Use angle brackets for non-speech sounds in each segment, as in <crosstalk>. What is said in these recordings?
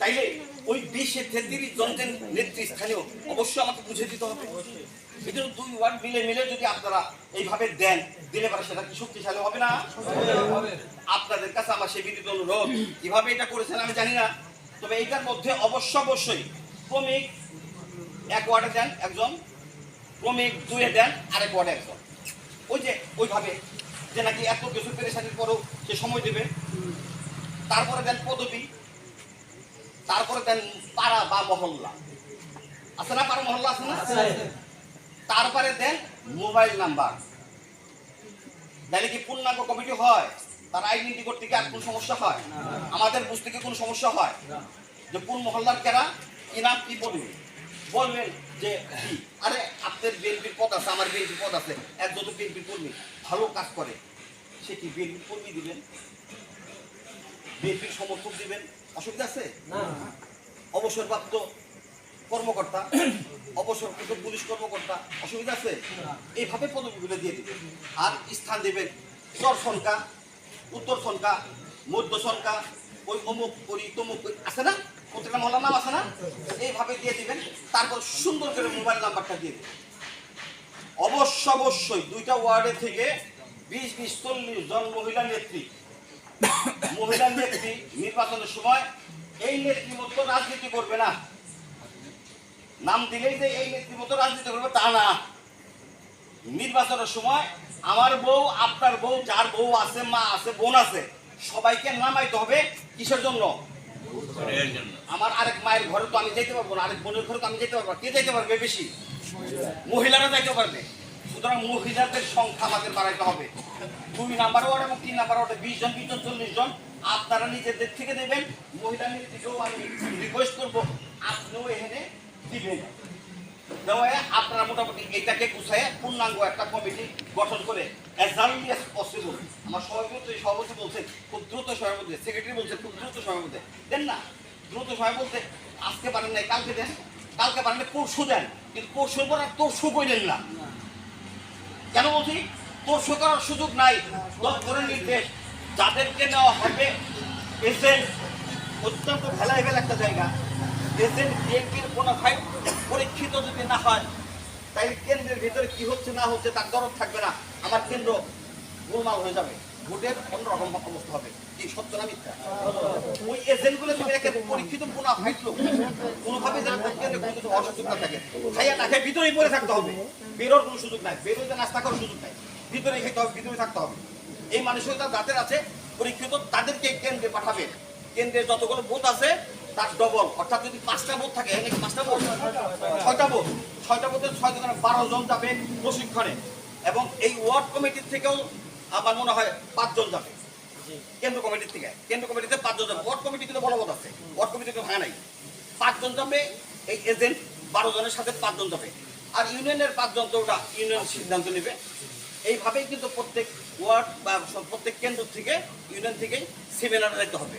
তাইলে ওই বিশে তেত্রিশ জন যে নেতৃস্থানীয় অবশ্যই আমাকে বুঝে দিতে হবে। জন্য দুই ওয়ার্ড মিলে মিলে যদি আপনারা এইভাবে দেন, দিলে পরে সেটা কি শক্তিশালী হবে না? আপনাদের কাছে আমার সেই বিনীত অনুরোধ। কীভাবে এটা করেছেন আমি জানি না। তবে এইটার মধ্যে অবশ্য অবশ্যই ক্রমিক এক ওয়ার্ডে দেন একজন, ক্রমিক দুয়ে দেন আরেক ওয়ার্ডে একজন। ওই যে ওইভাবে যে নাকি এত কিছু পেরেশানির পরও সে সময় দেবে। তারপরে দেন পদবী। তারপরে দেন পাড়া বা মহল্লা। আছে না পাড়া মহল্লা আছে না? তারপরে দেন মোবাইল নাম্বার। তাহলে কি পূর্ণাঙ্গ কমিটি হয়? তার আইডেন্টি করতে কি আর কোন সমস্যা হয়? আমাদের বুঝতে কি কোনো সমস্যা হয়? যে কোন মহল্লার কেরা কি নাম কি বলবে বলবেন যে কি? আরে আপনার বিএনপির পদ আছে আমার বিএনপির পদ আছে। একজন তো বিএনপির কর্মী ভালো কাজ করে সে কি বিএনপির কর্মী দিবেন? বিএনপির সমর্থক দিবেন। অসুবিধা আছে? অবসরপ্রাপ্ত কর্মকর্তা <coughs> অবসরপ্রাপ্ত পুলিশ কর্মকর্তা অসুবিধা আছে? এইভাবে পদবিগুলো দিয়ে দিবেন। আর স্থান দেবেন চর সংখ্যা উত্তর সংখ্যা মধ্য সংখ্যা ওই অমুক করি তমুক আছে না? প্রত্যেকটা মহলার নাম আছে না? এইভাবে দিয়ে দিবেন। তারপর সুন্দর করে মোবাইল নাম্বারটা দিয়ে দেবেন। অবশ্য অবশ্যই দুইটা ওয়ার্ডে থেকে বিশ বিশ চল্লিশ জন মহিলা নেত্রী মহিলা নেত্রী নির্বাচনের সময় এই নেত্রী মতো রাজনীতি করবে না। নাম দিলেই যে এই নেত্রী মতো রাজনীতি করবে তা না। নির্বাচনের সময় আমার বউ আপনার বউ যার বউ আছে মা আছে বোন আছে সবাইকে নামাইতে হবে কিসের জন্য? আমার আরেক মায়ের ঘরে তো আমি যেতে পারব না আরেক বোনের ঘরে তো আমি যেতে পারব কে যেতে পারবে বেশি? মহিলারা যাইতে পারবে। সুতরাং মহিলাদের সংখ্যা আমাদের বাড়াইতে হবে। দুই নাম্বার ওয়ার্ড এবং তিন নাম্বার ওয়ার্ডে বিশ জন বিশ জন, চল্লিশ জন। আপনারা নিজেদের থেকে দেবেন মহিলা নেত্রীকেও আমি রিকোয়েস্ট করব, আপনিও এখানে দিবেন। আপনারা মোটামুটি এটাকে গুছায় পূর্ণাঙ্গ একটা কমিটি গঠন করে অ্যাজ আর্লি অ্যাজ পসিবল। আমার সভাপতি সভাপতি বলছেন খুব দ্রুত সময়ের মধ্যে, সেক্রেটারি বলছেন খুব দ্রুত সময়ের দেন না, দ্রুত সময় বলতে আজকে পারেন নাই, কালকে দেন। কালকে পারেন পরশু দেন। কিন্তু পরশুর পর আর তরশু কইলেন না। কেন বলছি? প্রশ্ন করার সুযোগ নাই। দপ্তরের নির্দেশ যাদেরকে নেওয়া হবে অত্যন্ত ভেলা একটা জায়গা। এজেন্ট কোনো পরীক্ষিত যদি না হয় তাই কেন্দ্রের ভিতরে কি হচ্ছে না হচ্ছে তার দরদ থাকবে না। আমার কেন্দ্র গোলমাল হয়ে যাবে। ভোটের অন্যরকম অবস্থা হবে। থাকতে হবে। বেরোর সুযোগ নাই। বেরোতে নাস্তা করার সুযোগ নাই। ভিতরে খেতে হবে ভিতরে থাকতে হবে। এই আছে, পরীক্ষিত, তাদেরকে কেন্দ্রে পাঠাবে। কেন্দ্রে যতগুলো বুথ আছে, তার ডবল। অর্থাৎ যদি পাঁচটা বুথ থাকে পাঁচটা বুথ ছয়টা বুথ ছয়টা ছয় বারো জন যাবে প্রশিক্ষণে। এবং এই ওয়ার্ড কমিটির থেকেও আমার মনে হয় পাঁচজন যাবে। কেন্দ্র কমিটির থেকে। কেন্দ্র কমিটিতে পাঁচজন কমিটি কিন্তু বলবৎ আছে। কমিটি কিন্তু ভাঙা নাই। পাঁচজন যাবে এই এজেন্ট বারো জনের সাথে পাঁচজন যাবে আর ইউনিয়নের পাঁচজন তো ওটা ইউনিয়ন সিদ্ধান্ত নেবে, এইভাবেই কিন্তু প্রত্যেক ওয়ার্ড বা প্রত্যেক কেন্দ্র থেকে, ইউনিয়ন হবে।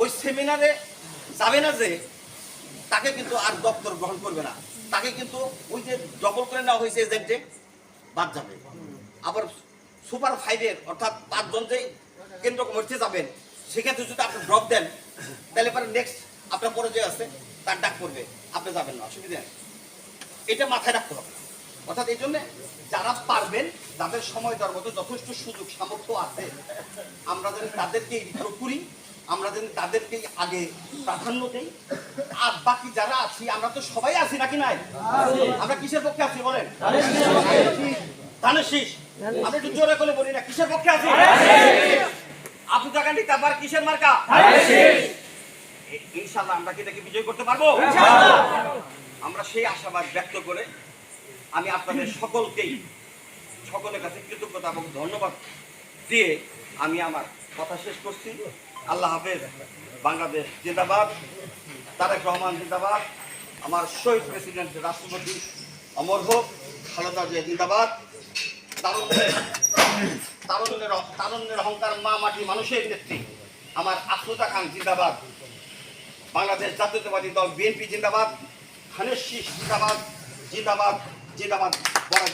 ওই সেমিনারে যাবে না যে, তাকে কিন্তু আর দপ্তর গ্রহণ করবে না। তাকে কিন্তু ওই যে ডবল করে নেওয়া হয়েছে এজেন্টে বাদ যাবে। আবার সুপার ফাইভের অর্থাৎ পাঁচজন যে কেন্দ্র কমিটিতে যাবেন সেক্ষেত্রে যদি আপনি ড্রপ দেন তাহলে পরে নেক্সট আপনার পরে যে আছে তার ডাক করবে আপনি যাবেন না অসুবিধা নেই। এটা মাথায় রাখতে হবে। অর্থাৎ এই জন্য যারা পারবেন যাদের সময় দেওয়ার মতো যথেষ্ট সুযোগ সামর্থ্য আছে আমরা যেন তাদেরকে রিক্রুট করি আমরা যেন তাদেরকেই আগে প্রাধান্য দেই। আর বাকি যারা আছি আমরা তো সবাই আছি নাকি নাই? আমরা কিসের পক্ষে আছি বলেন? ধানের শীষ। আমরা একটু জোরে করে বলি না কিসের পক্ষে আছি? আপনি টাকা নিতে আবার কিসের মার্কা? ইনশাল্লাহ আমরা কি এটাকে বিজয় করতে পারব? আমরা সেই আশাবাদ ব্যক্ত করে আমি আপনাদের সকলকেই সকলের কাছে কৃতজ্ঞতা এবং ধন্যবাদ দিয়ে আমি আমার কথা শেষ করছি। আল্লাহ হাফেজ বাংলাদেশ জিন্দাবাদ তারেক রহমান জিন্দাবাদ আমার শহীদ প্রেসিডেন্ট রাষ্ট্রপতি অমর হোক খালেদা জিয়া জিন্দাবাদ। তারুণ্যের তারুণ্যের তারুণ্যের অহংকার মা মাটি মানুষের নেত্রী। আমার আফরোজা খান জিন্দাবাদ। বাংলাদেশ জাতীয়তাবাদী দল বিএনপি জিন্দাবাদ। খানের শীষ জিন্দাবাদ। জিন্দাবাদ জিন্দাবাদ বড়